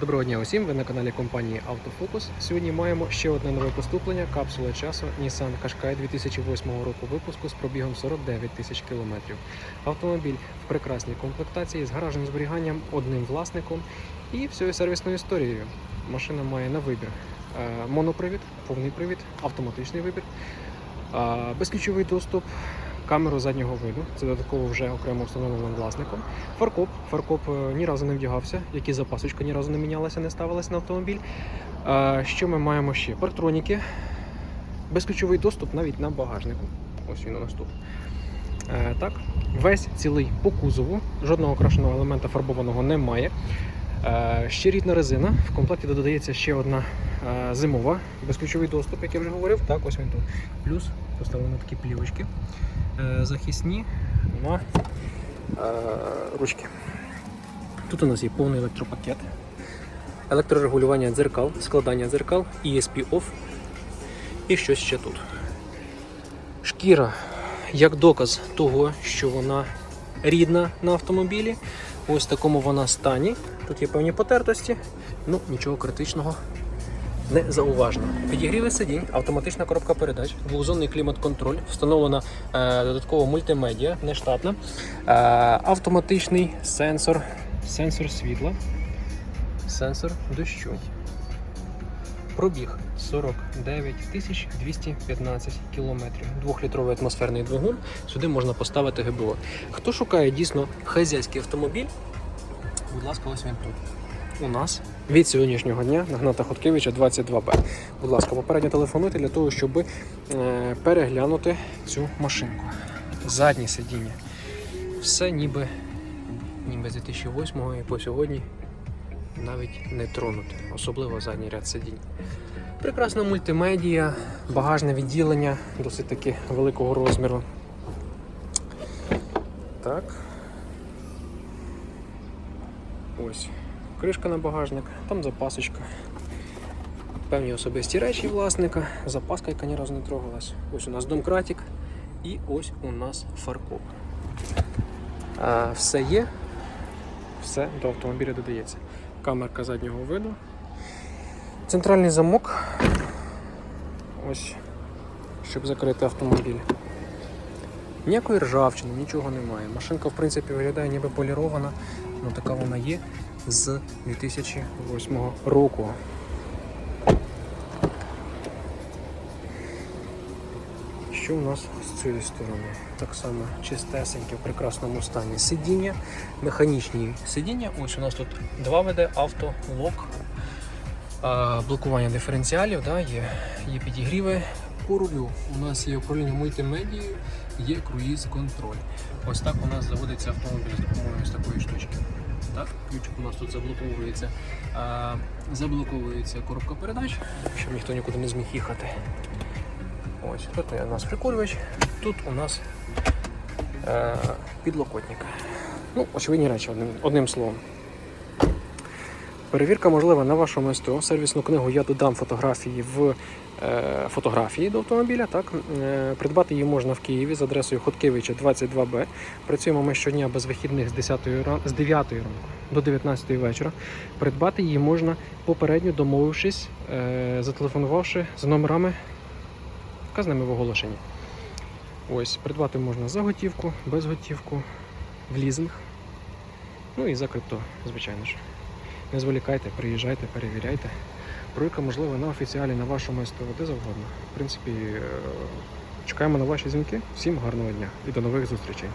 Доброго дня усім! Ви на каналі компанії Автофокус. Сьогодні маємо ще одне нове поступлення капсула часу Nissan Qashqai 2008 року випуску з пробігом 49 тисяч кілометрів. Автомобіль в прекрасній комплектації з гаражним зберіганням, одним власником і всією сервісною історією. Машина має на вибір е, монопривід, повний привід, автоматичний вибір, е, безключовий доступ. Камеру заднього виду, це додатково вже окремо встановленим власником. Фаркоп. Фаркоп е, ні разу не вдягався, як і запасочка ні разу не мінялася, не ставилася на автомобіль. Е, Що ми маємо ще? Парктроніки, безключовий доступ навіть на багажнику. Ось він у нас тут. Е, Так, весь цілий по кузову, жодного окрашеного елемента фарбованого немає. Ще рідна резина. В комплекті додається ще одна зимова, безключовий доступ, як я вже говорив. Так, ось він тут. Плюс поставлено такі плівочки е, захисні на е, ручки. Тут у нас є повний електропакет, електрорегулювання дзеркал, складання дзеркал, ESP OFF і щось ще тут. Шкіра як доказ того, що вона рідна на автомобілі. Ось в такому вона стані. Тут є певні потертості, ну нічого критичного не зауважено. Підігріви сидінь, автоматична коробка передач, двохзонний клімат-контроль, встановлена е, додатково мультимедіа, нештатна, е, автоматичний сенсор, сенсор світла, сенсор дощу. Пробіг 49 215 кілометрів. Двохлітровий атмосферний двигун. Сюди можна поставити ГБО. Хто шукає дійсно хазяйський автомобіль, будь ласка, ось він тут. У нас від сьогоднішнього дня на Гната Хоткевича 22Б. Будь ласка, попередньо телефонуйте для того, щоб е, переглянути цю машинку. Заднє сидіння. Все ніби, ніби з 2008 і по сьогодні навіть не тронути, особливо задній ряд сидінь. Прекрасна мультимедія, багажне відділення досить таки великого розміру. Так. Ось. Кришка на багажник, там запасочка. Певні особисті речі власника, запаска, яка ні разу не трогалась. Ось у нас домкратик і ось у нас фаркоп. Все є, все до автомобіля додається. Камерка заднього виду. Центральний замок. Ось, щоб закрити автомобіль. Ніякої ржавчини, нічого немає. Машинка, в принципі, виглядає ніби полірована, але така вона є з 2008 року. Що у нас з цієї сторони? Так само чистесеньке, в прекрасному стані сидіння, механічні сидіння. Ось у нас тут два веде авто, лок, блокування диференціалів, да, є, є підігріви. По рулю у нас є управління мультимедією, є круїз контроль. Ось так у нас заводиться автомобіль з допомогою ось такої штучки. Так, ключик у нас тут заблоковується. А, заблоковується коробка передач, щоб ніхто нікуди не зміг їхати. Ось тут у нас прикурювач, тут у нас е, підлокотник. Ну, очевидні речі, одним, одним словом. Перевірка можлива на вашому СТО. Сервісну книгу я додам фотографії в е, фотографії до автомобіля. Так? Е, придбати її можна в Києві з адресою Хоткевича 22Б. Працюємо ми щодня без вихідних з 10 ран... з 9 ранку до 19 вечора. Придбати її можна попередньо домовившись, е, зателефонувавши за номерами вказаними в оголошенні. Ось, придбати можна за готівку, без готівку, в лізинг. Ну і за крипто, звичайно ж. Не зволікайте, приїжджайте, перевіряйте. Пройка можлива на офіціалі, на вашому СТО, де завгодно. В принципі, е, чекаємо на ваші дзвінки. Всім гарного дня і до нових зустрічей.